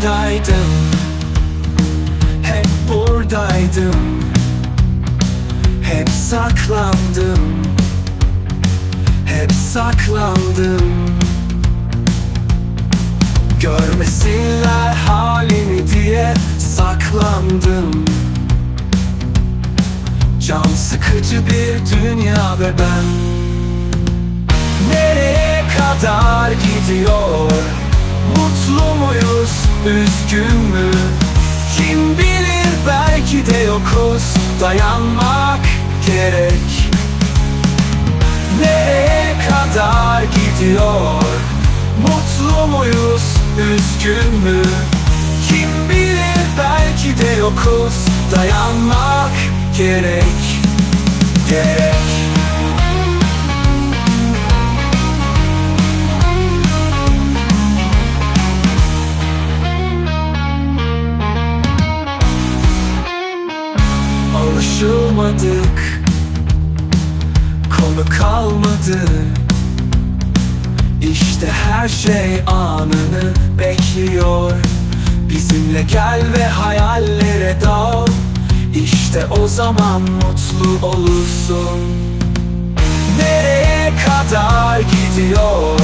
buradaydım. Hep buradaydım. Hep saklandım. Hep saklandım. Görmesinler halini diye saklandım. Can sıkıcı bir dünya ve ben. Nereye kadar gidiyor? Mutlu muyuz, üzgün mü? Kim bilir belki de yokuz. Dayanmak gerek. Nereye kadar gidiyor? Mutlu muyuz, üzgün mü? Kim bilir belki de yokuz. Dayanmak gerek. Gerek Alışılmadık Konu kalmadı. İşte her şey anını bekliyor. Bizimle gel ve hayallere dal. İşte o zaman mutlu olursun. Nereye kadar gidiyor?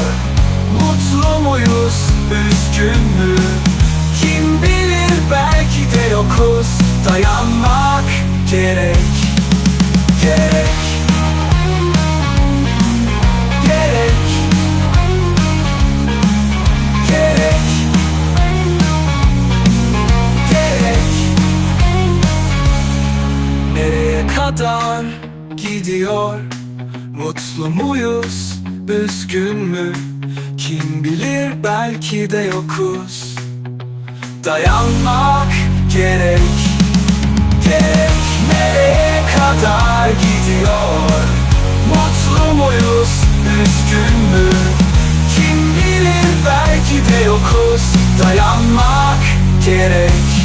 Mutlu muyuz, üzgün mü? Kim bilir belki de yokuz. Dayanmak gerek Gerek. Gerek Gerek. Gerek. Nereye kadar gidiyor? Mutlu muyuz, üzgün mü? Kim bilir? Belki de yokuz. Dayanmak gerek yokuz Dayanmak gerek